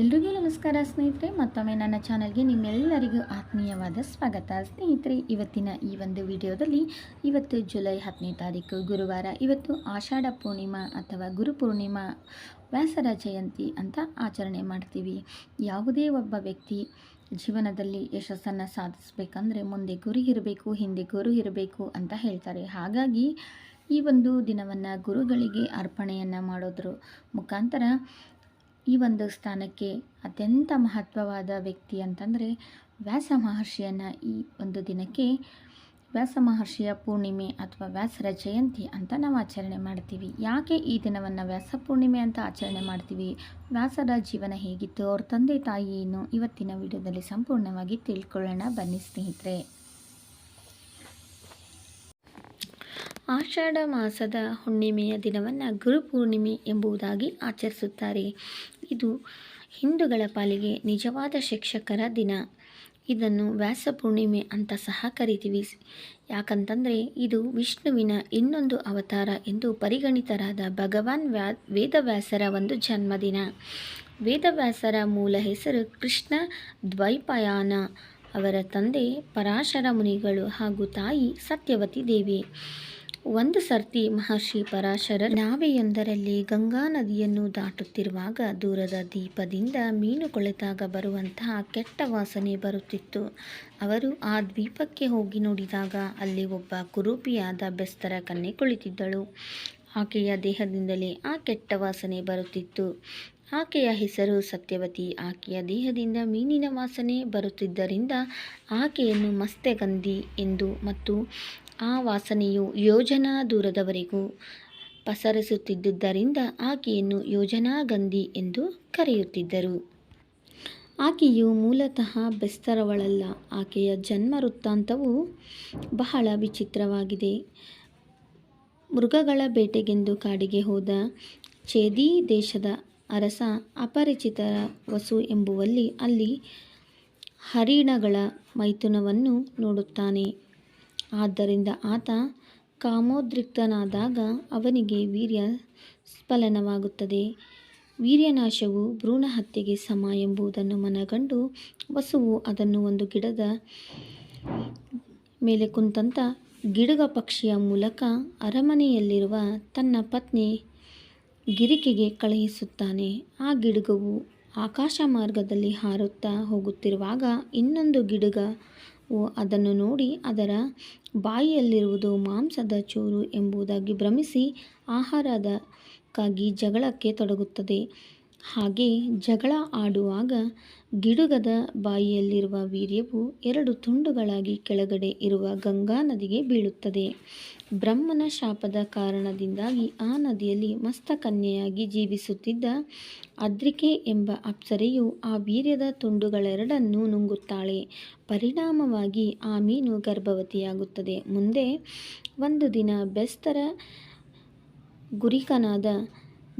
ಎಲ್ರಿಗೂ ನಮಸ್ಕಾರ ಸ್ನೇಹಿತರೆ, ಮತ್ತೊಮ್ಮೆ ನನ್ನ ಚಾನಲ್ಗೆ ನಿಮ್ಮೆಲ್ಲರಿಗೂ ಆತ್ಮೀಯವಾದ ಸ್ವಾಗತ. ಸ್ನೇಹಿತರೆ, ಇವತ್ತಿನ ಈ ಒಂದು ವಿಡಿಯೋದಲ್ಲಿ ಇವತ್ತು ಜುಲೈ ಹತ್ತನೇ ತಾರೀಕು, ಗುರುವಾರ. ಇವತ್ತು ಆಷಾಢ ಪೂರ್ಣಿಮಾ ಅಥವಾ ಗುರುಪೂರ್ಣಿಮಾ ವ್ಯಾಸರ ಜಯಂತಿ ಅಂತ ಆಚರಣೆ ಮಾಡ್ತೀವಿ. ಯಾವುದೇ ಒಬ್ಬ ವ್ಯಕ್ತಿ ಜೀವನದಲ್ಲಿ ಯಶಸ್ಸನ್ನು ಸಾಧಿಸಬೇಕಂದ್ರೆ ಮುಂದೆ ಗುರು ಇರಬೇಕು, ಹಿಂದೆ ಗುರು ಇರಬೇಕು ಅಂತ ಹೇಳ್ತಾರೆ. ಹಾಗಾಗಿ ಈ ಒಂದು ದಿನವನ್ನು ಗುರುಗಳಿಗೆ ಅರ್ಪಣೆಯನ್ನು ಮಾಡೋದ್ರ ಮುಖಾಂತರ ಈ ಒಂದು ಸ್ಥಾನಕ್ಕೆ ಅತ್ಯಂತ ಮಹತ್ವವಾದ ವ್ಯಕ್ತಿ ಅಂತಂದರೆ ವ್ಯಾಸ ಮಹರ್ಷಿಯನ್ನು ಈ ಒಂದು ದಿನಕ್ಕೆ ವ್ಯಾಸ ಮಹರ್ಷಿಯ ಪೂರ್ಣಿಮೆ ಅಥವಾ ವ್ಯಾಸರ ಜಯಂತಿ ಅಂತ ನಾವು ಆಚರಣೆ ಮಾಡ್ತೀವಿ. ಯಾಕೆ ಈ ದಿನವನ್ನು ವ್ಯಾಸ ಪೂರ್ಣಿಮೆ ಅಂತ ಆಚರಣೆ ಮಾಡ್ತೀವಿ? ವ್ಯಾಸರ ಜೀವನ ಹೇಗಿತ್ತು? ಅವ್ರ ತಂದೆ ತಾಯಿ ಏನು? ಇವತ್ತಿನ ವಿಡಿಯೋದಲ್ಲಿ ಸಂಪೂರ್ಣವಾಗಿ ತಿಳ್ಕೊಳ್ಳೋಣ. ಬನ್ನಿ ಸ್ನೇಹಿತರೆ. ಆಷಾಢ ಮಾಸದ ಹುಣ್ಣಿಮೆಯ ದಿನವನ್ನು ಗುರುಪೂರ್ಣಿಮೆ ಎಂಬುದಾಗಿ ಆಚರಿಸುತ್ತಾರೆ. ಇದು ಹಿಂದೂಗಳ ಪಾಲಿಗೆ ನಿಜವಾದ ಶಿಕ್ಷಕರ ದಿನ. ಇದನ್ನು ವ್ಯಾಸ ಪೂರ್ಣಿಮೆ ಅಂತ ಸಹ ಕರಿತೀವಿ. ಯಾಕಂತಂದರೆ ಇದು ವಿಷ್ಣುವಿನ ಇನ್ನೊಂದು ಅವತಾರ ಎಂದು ಪರಿಗಣಿತರಾದ ಭಗವಾನ್ ವ್ಯಾ, ವೇದವ್ಯಾಸರ ಒಂದು ಜನ್ಮದಿನ. ವೇದವ್ಯಾಸರ ಮೂಲ ಹೆಸರು ಕೃಷ್ಣ ದ್ವೈಪಾಯನ. ಅವರ ತಂದೆ ಪರಾಶರ ಮುನಿಗಳು ಹಾಗೂ ತಾಯಿ ಸತ್ಯವತಿ ದೇವಿ. ಒಂದು ಸರ್ತಿ ಮಹರ್ಷಿ ಪರಾಶರ ನಾವೆಯೊಂದರಲ್ಲಿ ಗಂಗಾ ನದಿಯನ್ನು ದಾಟುತ್ತಿರುವಾಗ ದೂರದ ದೀಪದಿಂದ ಮೀನು ಕೊಳೆತಾಗ ಬರುವಂತಹ ಕೆಟ್ಟ ವಾಸನೆ ಬರುತ್ತಿತ್ತು. ಅವರು ಆ ದ್ವೀಪಕ್ಕೆ ಹೋಗಿ ನೋಡಿದಾಗ ಅಲ್ಲಿ ಒಬ್ಬ ಕುರೂಪಿಯಾದ ಬೆಸ್ತರ ಕನ್ನೆ ಕುಳಿತಿದ್ದಳು. ಆಕೆಯ ದೇಹದಿಂದಲೇ ಆ ಕೆಟ್ಟ ವಾಸನೆ ಬರುತ್ತಿತ್ತು. ಆಕೆಯ ಹೆಸರು ಸತ್ಯವತಿ. ಆಕೆಯ ದೇಹದಿಂದ ಮೀನಿನ ವಾಸನೆ ಬರುತ್ತಿದ್ದರಿಂದ ಆಕೆಯನ್ನು ಮಸ್ತೆಗಂಧಿ ಎಂದು ಮತ್ತು ಆ ವಾಸನೆಯು ಯೋಜನಾ ದೂರದವರೆಗೂ ಪಸರಿಸುತ್ತಿದ್ದುದರಿಂದ ಆಕೆಯನ್ನು ಯೋಜನಾಗಂಧಿ ಎಂದು ಕರೆಯುತ್ತಿದ್ದರು. ಆಕೆಯು ಮೂಲತಃ ಬೆಸ್ತರವಳಲ್ಲ. ಆಕೆಯ ಜನ್ಮ ವೃತ್ತಾಂತವು ಬಹಳ ವಿಚಿತ್ರವಾಗಿದೆ. ಮೃಗಗಳ ಬೇಟೆಗೆಂದು ಕಾಡಿಗೆ ಹೋದ ಚೇದಿ ದೇಶದ ಅರಸ ಅಪರಿಚಿತರ ವಸು ಎಂಬುವಲ್ಲಿ ಅಲ್ಲಿ ಹರಿಣಗಳ ಮೈಥುನವನ್ನು ನೋಡುತ್ತಾನೆ. ಆದ್ದರಿಂದ ಆತ ಕಾಮೋದ್ರಿಕ್ತನಾದಾಗ ಅವನಿಗೆ ವೀರ್ಯ ಸ್ಫಲನವಾಗುತ್ತದೆ. ವೀರ್ಯನಾಶವು ಭ್ರೂಣ ಹತ್ಯೆಗೆ ಸಮ ಎಂಬುದನ್ನು ಮನಗಂಡು ವಸುವು ಅದನ್ನು ಒಂದು ಗಿಡದ ಮೇಲೆ ಕುಂತಂತ ಗಿಡಗ ಪಕ್ಷಿಯ ಮೂಲಕ ಅರಮನೆಯಲ್ಲಿರುವ ತನ್ನ ಪತ್ನಿ ಗಿರಿಕೆಗೆ ಕಳುಹಿಸುತ್ತಾನೆ. ಆ ಗಿಡಗವು ಆಕಾಶ ಮಾರ್ಗದಲ್ಲಿ ಹಾರುತ್ತಾ ಹೋಗುತ್ತಿರುವಾಗ ಇನ್ನೊಂದು ಗಿಡುಗವು ಅದನ್ನು ನೋಡಿ ಅದರ ಬಾಯಿಯಲ್ಲಿರುವುದು ಮಾಂಸದ ಚೂರು ಎಂಬುದಾಗಿ ಭ್ರಮಿಸಿ ಆಹಾರದಕ್ಕಾಗಿ ಜಗಳಕ್ಕೆ ತೊಡಗುತ್ತದೆ. ಹಾಗೆ ಜಗಳ ಆಡುವಾಗ ಗಿಡುಗದ ಬಾಯಿಯಲ್ಲಿರುವ ವೀರ್ಯವು ಎರಡು ತುಂಡುಗಳಾಗಿ ಕೆಳಗಡೆ ಇರುವ ಗಂಗಾ ನದಿಗೆ ಬೀಳುತ್ತದೆ. ಬ್ರಹ್ಮನ ಶಾಪದ ಕಾರಣದಿಂದಾಗಿ ಆ ನದಿಯಲ್ಲಿ ಮಸ್ತಕನ್ಯೆಯಾಗಿ ಜೀವಿಸುತ್ತಿದ್ದ ಅದ್ರಿಕೆ ಎಂಬ ಅಪ್ಸರೆಯು ಆ ವೀರ್ಯದ ತುಂಡುಗಳೆರಡನ್ನೂ ನುಂಗುತ್ತಾಳೆ. ಪರಿಣಾಮವಾಗಿ ಆ ಮೀನು ಗರ್ಭವತಿಯಾಗುತ್ತದೆ. ಮುಂದೆ ಒಂದು ದಿನ ಬೆಸ್ತರ ಗುರಿಕನಾದ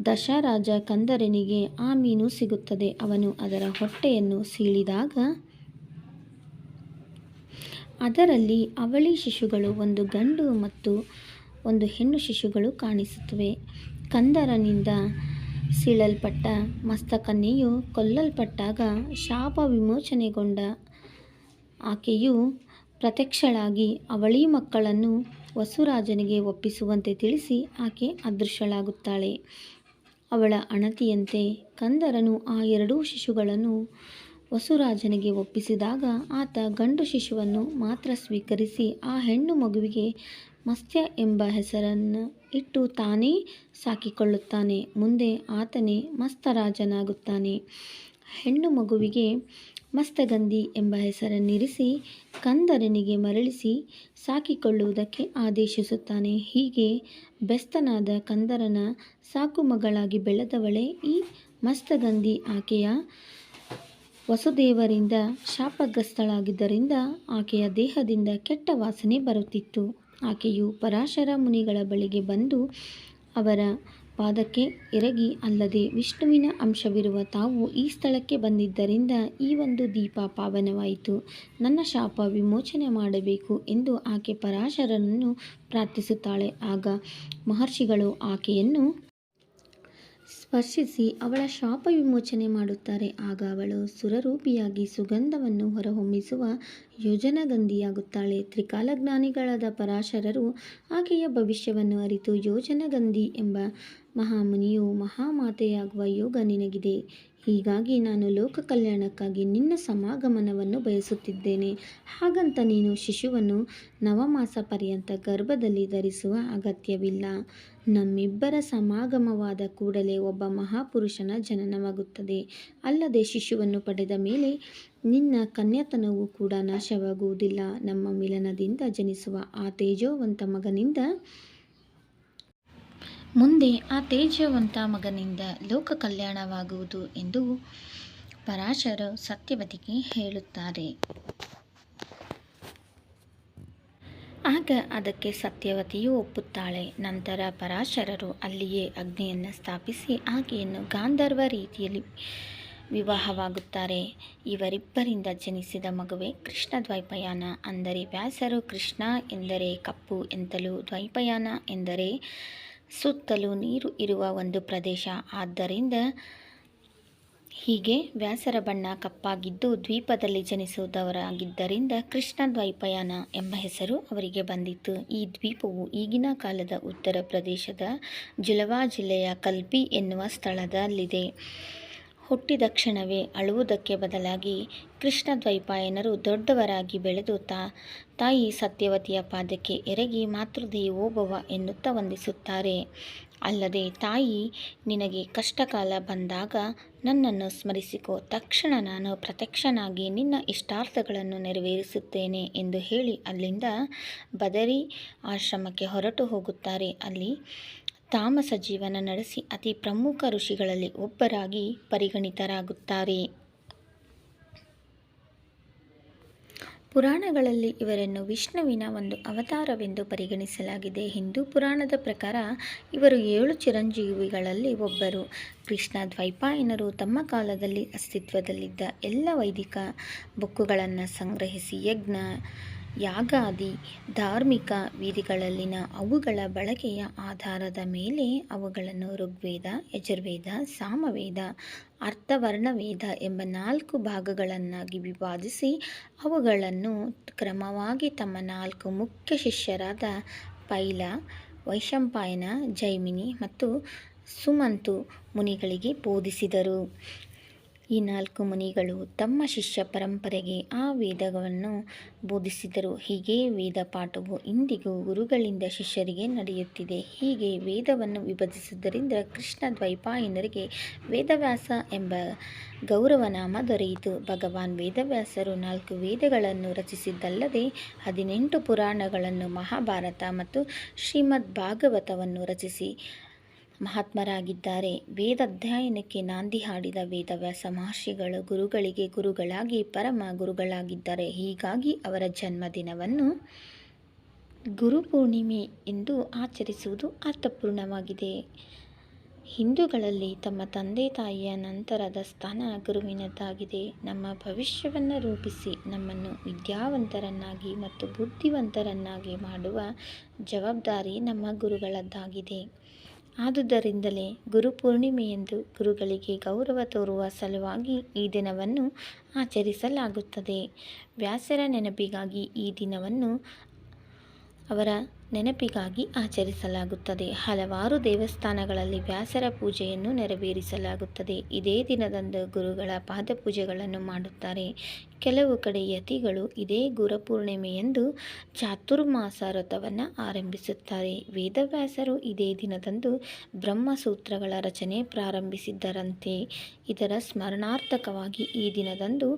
ದಶರಾಜ ಕಂದರನಿಗೆ ಆ ಮೀನು ಸಿಗುತ್ತದೆ. ಅವನು ಅದರ ಹೊಟ್ಟೆಯನ್ನು ಸೀಳಿದಾಗ ಅದರಲ್ಲಿ ಅವಳಿ ಶಿಶುಗಳು ಒಂದು ಗಂಡು ಮತ್ತು ಒಂದು ಹೆಣ್ಣು ಶಿಶುಗಳು ಕಾಣಿಸುತ್ತವೆ. ಕಂದರನಿಂದ ಸೀಳಲ್ಪಟ್ಟ ಮಸ್ತಕನ್ಯೆಯು ಕೊಲ್ಲಲ್ಪಟ್ಟಾಗ ಶಾಪ ವಿಮೋಚನೆಗೊಂಡ ಆಕೆಯು ಪ್ರತ್ಯಕ್ಷಳಾಗಿ ಅವಳಿ ಮಕ್ಕಳನ್ನು ವಸುರಾಜನಿಗೆ ಒಪ್ಪಿಸುವಂತೆ ತಿಳಿಸಿ ಆಕೆ ಅದೃಶ್ಯಳಾಗುತ್ತಾಳೆ. ಅವಳ ಅಣತಿಯಂತೆ ಕಂದರನು ಆ ಎರಡೂ ಶಿಶುಗಳನ್ನು ವಸುರಾಜನಿಗೆ ಒಪ್ಪಿಸಿದಾಗ ಆತ ಗಂಡು ಶಿಶುವನ್ನು ಮಾತ್ರ ಸ್ವೀಕರಿಸಿ ಆ ಹೆಣ್ಣು ಮಗುವಿಗೆ ಮತ್ಸ್ಯ ಎಂಬ ಹೆಸರನ್ನು ಇಟ್ಟು ತಾನೇ ಸಾಕಿಕೊಳ್ಳುತ್ತಾನೆ. ಮುಂದೆ ಆತನೇ ಮಸ್ತರಾಜನಾಗುತ್ತಾನೆ ಹೆಣ್ಣು ಮಗುವಿಗೆ ಮಸ್ತಗಂಧಿ ಎಂಬ ಹೆಸರನ್ನಿರಿಸಿ ಕಂದರನಿಗೆ ಮರಳಿಸಿ ಸಾಕಿಕೊಳ್ಳುವುದಕ್ಕೆ ಆದೇಶಿಸುತ್ತಾನೆ. ಹೀಗೆ ಬೆಸ್ತನಾದ ಕಂದರನ ಸಾಕು ಮಗಳಾಗಿ ಬೆಳೆದವಳೇ ಈ ಮಸ್ತಗಂಧಿ ಆಕೆಯ ವಸುದೇವರಿಂದ ಶಾಪಗ್ರಸ್ತಳಾಗಿದ್ದರಿಂದ ಆಕೆಯ ದೇಹದಿಂದ ಕೆಟ್ಟ ವಾಸನೆ ಬರುತ್ತಿತ್ತು. ಆಕೆಯು ಪರಾಶರ ಮುನಿಗಳ ಬಳಿಗೆ ಬಂದು ಅವರ ಪಾದಕ್ಕೆ ಎರಗಿ ಅಲ್ಲದೆ ವಿಷ್ಣುವಿನ ಅಂಶವಿರುವ ತಾವು ಈ ಸ್ಥಳಕ್ಕೆ ಬಂದಿದ್ದರಿಂದ ಈ ಒಂದು ದೀಪ ಪಾವನವಾಯಿತು. ನನ್ನ ಶಾಪ ವಿಮೋಚನೆ ಮಾಡಬೇಕು ಎಂದು ಆಕೆ ಪರಾಶರನನ್ನು ಪ್ರಾರ್ಥಿಸುತ್ತಾಳೆ. ಆಗ ಮಹರ್ಷಿಗಳು ಆಕೆಯನ್ನು ಸ್ಪರ್ಶಿಸಿ ಅವಳ ಶಾಪ ವಿಮೋಚನೆ ಮಾಡುತ್ತಾರೆ. ಆಗ ಅವಳು ಸುರರೂಪಿಯಾಗಿ ಸುಗಂಧವನ್ನು ಹೊರಹೊಮ್ಮಿಸುವ ಯೋಜನಗಂಧಿಯಾಗುತ್ತಾಳೆ. ತ್ರಿಕಾಲಜ್ಞಾನಿಗಳಾದ ಪರಾಶರರು ಆಕೆಯ ಭವಿಷ್ಯವನ್ನು ಅರಿತು ಯೋಜನಗಂಧಿ ಎಂಬ ಮಹಾಮುನಿಯು ಮಹಾಮಾತೆಯಾಗುವ ಯೋಗ ನಿನಗಿದೆ. ಹೀಗಾಗಿ ನಾನು ಲೋಕ ಕಲ್ಯಾಣಕ್ಕಾಗಿ ನಿನ್ನ ಸಮಾಗಮನವನ್ನು ಬಯಸುತ್ತಿದ್ದೇನೆ. ಹಾಗಂತ ನೀನು ಶಿಶುವನ್ನು ನವಮಾಸ ಪರ್ಯಂತ ಗರ್ಭದಲ್ಲಿ ಧರಿಸುವ ಅಗತ್ಯವಿಲ್ಲ. ನಮ್ಮಿಬ್ಬರ ಸಮಾಗಮವಾದ ಕೂಡಲೇ ಒಬ್ಬ ಮಹಾಪುರುಷನ ಜನನವಾಗುತ್ತದೆ. ಅಲ್ಲದೆ ಶಿಶುವನ್ನು ಪಡೆದ ಮೇಲೆ ನಿನ್ನ ಕನ್ಯತನವೂ ಕೂಡ ನಾಶವಾಗುವುದಿಲ್ಲ. ನಮ್ಮ ಮಿಲನದಿಂದ ಜನಿಸುವ ಆ ತೇಜೋವಂತ ಮಗನಿಂದ ಮುಂದೆ ಆ ತೇಜವಂತ ಮಗನಿಂದ ಲೋಕ ಕಲ್ಯಾಣವಾಗುವುದು ಎಂದು ಪರಾಶರ ಸತ್ಯವತಿಗೆ ಹೇಳುತ್ತಾರೆ. ಆಗ ಅದಕ್ಕೆ ಸತ್ಯವತಿಯು ಒಪ್ಪುತ್ತಾಳೆ. ನಂತರ ಪರಾಶರರು ಅಲ್ಲಿಯೇ ಅಗ್ನಿಯನ್ನು ಸ್ಥಾಪಿಸಿ ಆಕೆಯನ್ನು ಗಾಂಧರ್ವ ರೀತಿಯಲ್ಲಿ ವಿವಾಹವಾಗುತ್ತಾರೆ. ಇವರಿಬ್ಬರಿಂದ ಜನಿಸಿದ ಮಗುವೆ ಕೃಷ್ಣ ದ್ವೈಪಯಾನ. ಅಂದರೆ ವ್ಯಾಸರು ಕೃಷ್ಣ ಎಂದರೆ ಕಪ್ಪು, ಎಂತಲೂ ದ್ವೈಪಯಾನ ಎಂದರೆ ಸುತ್ತಲೂ ನೀರು ಇರುವ ಒಂದು ಪ್ರದೇಶ. ಆದ್ದರಿಂದ ಹೀಗೆ ವ್ಯಾಸರ ಬಣ್ಣ ಕಪ್ಪಾಗಿದ್ದು ದ್ವೀಪದಲ್ಲಿ ಜನಿಸುವುದವರಾಗಿದ್ದರಿಂದ ಕೃಷ್ಣ ದ್ವೈಪಯಾನ ಎಂಬ ಹೆಸರು ಅವರಿಗೆ ಬಂದಿತ್ತು. ಈ ದ್ವೀಪವು ಈಗಿನ ಕಾಲದ ಉತ್ತರ ಪ್ರದೇಶದ ಜುಲವಾ ಜಿಲ್ಲೆಯ ಕಲ್ಪಿ ಎನ್ನುವ ಸ್ಥಳದಲ್ಲಿದೆ. ಹುಟ್ಟಿದ ಕ್ಷಣವೇ ಅಳುವುದಕ್ಕೆ ಬದಲಾಗಿ ಕೃಷ್ಣ ದ್ವೈಪಾಯನರು ದೊಡ್ಡವರಾಗಿ ಬೆಳೆದು ತಾ, ತಾಯಿ ಸತ್ಯವತಿಯ ಪಾದಕ್ಕೆ ಎರಗಿ ಮಾತೃದೇವೋಭವ ಎನ್ನುತ್ತಾ ವಂದಿಸುತ್ತಾರೆ. ಅಲ್ಲದೆ ತಾಯಿ, ನಿನಗೆ ಕಷ್ಟಕಾಲ ಬಂದಾಗ ನನ್ನನ್ನು ಸ್ಮರಿಸಿಕೋ, ತಕ್ಷಣ ನಾನು ಪ್ರತ್ಯಕ್ಷನಾಗಿ ನಿನ್ನ ಇಷ್ಟಾರ್ಥಗಳನ್ನು ನೆರವೇರಿಸುತ್ತೇನೆ ಎಂದು ಹೇಳಿ ಅಲ್ಲಿಂದ ಬದರಿ ಆಶ್ರಮಕ್ಕೆ ಹೊರಟು ಹೋಗುತ್ತಾರೆ. ಅಲ್ಲಿ ತಾಮಸ ಜೀವನ ನಡೆಸಿ ಅತಿ ಪ್ರಮುಖ ಋಷಿಗಳಲ್ಲಿ ಒಬ್ಬರಾಗಿ ಪರಿಗಣಿತರಾಗುತ್ತಾರೆ. ಪುರಾಣಗಳಲ್ಲಿ ಇವರನ್ನು ವಿಷ್ಣುವಿನ ಒಂದು ಅವತಾರವೆಂದು ಪರಿಗಣಿಸಲಾಗಿದೆ. ಹಿಂದೂ ಪುರಾಣದ ಪ್ರಕಾರ ಇವರು ಏಳು ಚಿರಂಜೀವಿಗಳಲ್ಲಿ ಒಬ್ಬರು. ಕೃಷ್ಣ ದ್ವೈಪಾಯನರು ತಮ್ಮ ಕಾಲದಲ್ಲಿ ಅಸ್ತಿತ್ವದಲ್ಲಿದ್ದ ಎಲ್ಲ ವೈದಿಕ ಬುಕ್ಕುಗಳನ್ನು ಸಂಗ್ರಹಿಸಿ ಯಜ್ಞ ಯಾಗಾದಿ ಧಾರ್ಮಿಕ ವಿಧಿಗಳಲ್ಲಿನ ಅವುಗಳ ಬಳಕೆಯ ಆಧಾರದ ಮೇಲೆ ಅವುಗಳನ್ನು ಋಗ್ವೇದ, ಯಜುರ್ವೇದ, ಸಾಮವೇದ, ಅರ್ಥವರ್ಣವೇದ ಎಂಬ ನಾಲ್ಕು ಭಾಗಗಳನ್ನಾಗಿ ವಿವಾದಿಸಿ ಅವುಗಳನ್ನು ಕ್ರಮವಾಗಿ ತಮ್ಮ ನಾಲ್ಕು ಮುಖ್ಯ ಶಿಷ್ಯರಾದ ಪೈಲ, ವೈಶಂಪಾಯನ, ಜೈಮಿನಿ ಮತ್ತು ಸುಮಂತು ಮುನಿಗಳಿಗೆ ಬೋಧಿಸಿದರು. ಈ ನಾಲ್ಕು ಮುನಿಗಳು ತಮ್ಮ ಶಿಷ್ಯ ಪರಂಪರೆಗೆ ಆ ವೇದವನ್ನು ಬೋಧಿಸಿದರು. ಹೀಗೆ ವೇದ ಪಾಠವು ಇಂದಿಗೂ ಗುರುಗಳಿಂದ ಶಿಷ್ಯರಿಗೆ ನಡೆಯುತ್ತಿದೆ. ಹೀಗೆ ವೇದವನ್ನು ವಿಭಜಿಸಿದ್ದರಿಂದ ಕೃಷ್ಣ ದ್ವೈಪಾಯನರಿಗೆ ವೇದವ್ಯಾಸ ಎಂಬ ಗೌರವನಾಮ ದೊರೆಯಿತು. ಭಗವಾನ್ ವೇದವ್ಯಾಸರು ನಾಲ್ಕು ವೇದಗಳನ್ನು ರಚಿಸಿದ್ದಲ್ಲದೆ ಹದಿನೆಂಟು ಪುರಾಣಗಳನ್ನು ಮಹಾಭಾರತ ಮತ್ತು ಶ್ರೀಮದ್ ಭಾಗವತವನ್ನು ರಚಿಸಿ ಮಹಾತ್ಮರಾಗಿದ್ದಾರೆ. ವೇದಾಧ್ಯಯನಕ್ಕೆ ನಾಂದಿ ಹಾಡಿದ ವೇದವ್ಯಾಸ ಮಹರ್ಷಿಗಳು ಗುರುಗಳಿಗೆ ಗುರುಗಳಾಗಿ ಪರಮ ಗುರುಗಳಾಗಿದ್ದಾರೆ. ಹೀಗಾಗಿ ಅವರ ಜನ್ಮದಿನವನ್ನು ಗುರುಪೂರ್ಣಿಮೆ ಎಂದು ಆಚರಿಸುವುದು ಅರ್ಥಪೂರ್ಣವಾಗಿದೆ. ಹಿಂದೂಗಳಲ್ಲಿ ತಮ್ಮ ತಂದೆ ತಾಯಿಯ ನಂತರದ ಸ್ಥಾನ ಗುರುವಿನದ್ದಾಗಿದೆ. ನಮ್ಮ ಭವಿಷ್ಯವನ್ನು ರೂಪಿಸಿ ನಮ್ಮನ್ನು ವಿದ್ಯಾವಂತರನ್ನಾಗಿ ಮತ್ತು ಬುದ್ಧಿವಂತರನ್ನಾಗಿ ಮಾಡುವ ಜವಾಬ್ದಾರಿ ನಮ್ಮ ಗುರುಗಳದ್ದಾಗಿದೆ. ಆದುದರಿಂದಲೇ ಗುರುಪೂರ್ಣಿಮೆಯಂದು ಗುರುಗಳಿಗೆ ಗೌರವ ತೋರುವ ಸಲುವಾಗಿ ಈ ದಿನವನ್ನು ಆಚರಿಸಲಾಗುತ್ತದೆ. ವ್ಯಾಸರ ನೆನಪಿಗಾಗಿ ಈ ದಿನವನ್ನು ಅವರ ನೆನಪಿಗಾಗಿ ಆಚರಿಸಲಾಗುತ್ತದೆ. ಹಲವಾರು ದೇವಸ್ಥಾನಗಳಲ್ಲಿ ವ್ಯಾಸರ ಪೂಜೆಯನ್ನು ನೆರವೇರಿಸಲಾಗುತ್ತದೆ. ಇದೇ ದಿನದಂದು ಗುರುಗಳ ಪಾದಪೂಜೆಗಳನ್ನು ಮಾಡುತ್ತಾರೆ. ಕೆಲವು ಕಡೆ ಯತಿಗಳು ಇದೇ ಗುರುಪೂರ್ಣಿಮೆಯಂದು ಚಾತುರ್ಮಾಸ ವ್ರತವನ್ನು ಆರಂಭಿಸುತ್ತಾರೆ. ವೇದವ್ಯಾಸರು ಇದೇ ದಿನದಂದು ಬ್ರಹ್ಮಸೂತ್ರಗಳ ರಚನೆ ಪ್ರಾರಂಭಿಸಿದ್ದರಂತೆ. ಇದರ ಸ್ಮರಣಾರ್ಥಕವಾಗಿ ಈ ದಿನದಂದು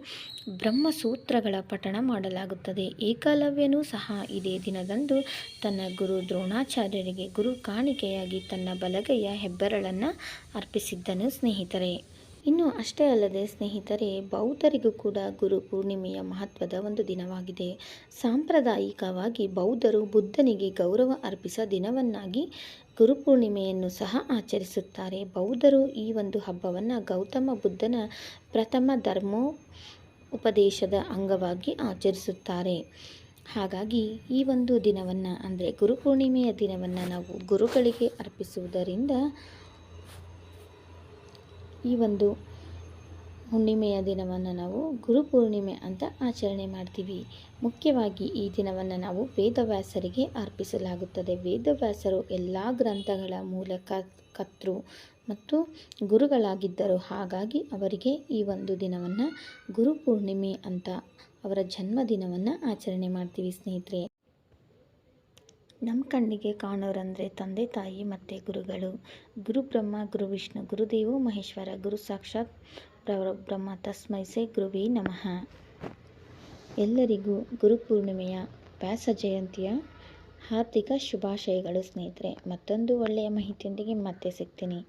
ಬ್ರಹ್ಮಸೂತ್ರಗಳ ಪಠಣ ಮಾಡಲಾಗುತ್ತದೆ. ಏಕಲವ್ಯನೂ ಸಹ ಇದೇ ದಿನದಂದು ತನ್ನ ಗುರು ದ್ರೋಣಾಚಾರ್ಯರಿಗೆ ಗುರು ಕಾಣಿಕೆಯಾಗಿ ತನ್ನ ಬಲಗೈಯ ಹೆಬ್ಬೆರಳನ್ನು ಅರ್ಪಿಸಿದ್ದನು ಸ್ನೇಹಿತರೆ. ಇನ್ನು ಅಷ್ಟೇ ಅಲ್ಲದೆ ಸ್ನೇಹಿತರೆ, ಬೌದ್ಧರಿಗೂ ಕೂಡ ಗುರು ಪೂರ್ಣಿಮೆಯ ಮಹತ್ವದ ಒಂದು ದಿನವಾಗಿದೆ. ಸಾಂಪ್ರದಾಯಿಕವಾಗಿ ಬೌದ್ಧರು ಬುದ್ಧನಿಗೆ ಗೌರವ ಅರ್ಪಿಸ ದಿನವನ್ನಾಗಿ ಗುರುಪೂರ್ಣಿಮೆಯನ್ನು ಸಹ ಆಚರಿಸುತ್ತಾರೆ. ಬೌದ್ಧರು ಈ ಒಂದು ಹಬ್ಬವನ್ನು ಗೌತಮ ಬುದ್ಧನ ಪ್ರಥಮ ಧರ್ಮೋ ಉಪದೇಶದ ಅಂಗವಾಗಿ ಆಚರಿಸುತ್ತಾರೆ. ಹಾಗಾಗಿ ಈ ಒಂದು ದಿನವನ್ನು ಅಂದರೆ ಗುರುಪೂರ್ಣಿಮೆಯ ದಿನವನ್ನು ನಾವು ಗುರುಗಳಿಗೆ ಅರ್ಪಿಸುವುದರಿಂದ ಈ ಒಂದು ಹುಣ್ಣಿಮೆಯ ದಿನವನ್ನು ನಾವು ಗುರುಪೂರ್ಣಿಮೆ ಅಂತ ಆಚರಣೆ ಮಾಡ್ತೀವಿ. ಮುಖ್ಯವಾಗಿ ಈ ದಿನವನ್ನು ನಾವು ವೇದವ್ಯಾಸರಿಗೆ ಅರ್ಪಿಸಲಾಗುತ್ತದೆ. ವೇದವ್ಯಾಸರು ಎಲ್ಲ ಗ್ರಂಥಗಳ ಮೂಲಕ ಕರ್ತೃ ಮತ್ತು ಗುರುಗಳಾಗಿದ್ದರು. ಹಾಗಾಗಿ ಅವರಿಗೆ ಈ ಒಂದು ದಿನವನ್ನು ಗುರುಪೂರ್ಣಿಮೆ ಅಂತ ಅವರ ಜನ್ಮದಿನವನ್ನು ಆಚರಣೆ ಮಾಡ್ತೀವಿ ಸ್ನೇಹಿತರೆ. ನಮ್ಮ ಕಣ್ಣಿಗೆ ಕಾಣೋರಂದರೆ ತಂದೆ, ತಾಯಿ ಮತ್ತು ಗುರುಗಳು. ಗುರು ಬ್ರಹ್ಮ ಗುರು ವಿಷ್ಣು ಗುರುದೇವೋ, ಮಹೇಶ್ವರ, ಗುರು ಸಾಕ್ಷಾತ್ ಬ್ರಹ್ಮ ತಸ್ಮೈ ಸೇ ಗುರುವೇ ನಮಃ. ಎಲ್ಲರಿಗೂ ಗುರುಪೂರ್ಣಿಮೆಯ ವ್ಯಾಸ ಜಯಂತಿಯ ಹಾರ್ದಿಕ ಶುಭಾಶಯಗಳು ಸ್ನೇಹಿತರೆ. ಮತ್ತೊಂದು ಒಳ್ಳೆಯ ಮಾಹಿತಿಯೊಂದಿಗೆ ಮತ್ತೆ ಸಿಗ್ತೀನಿ.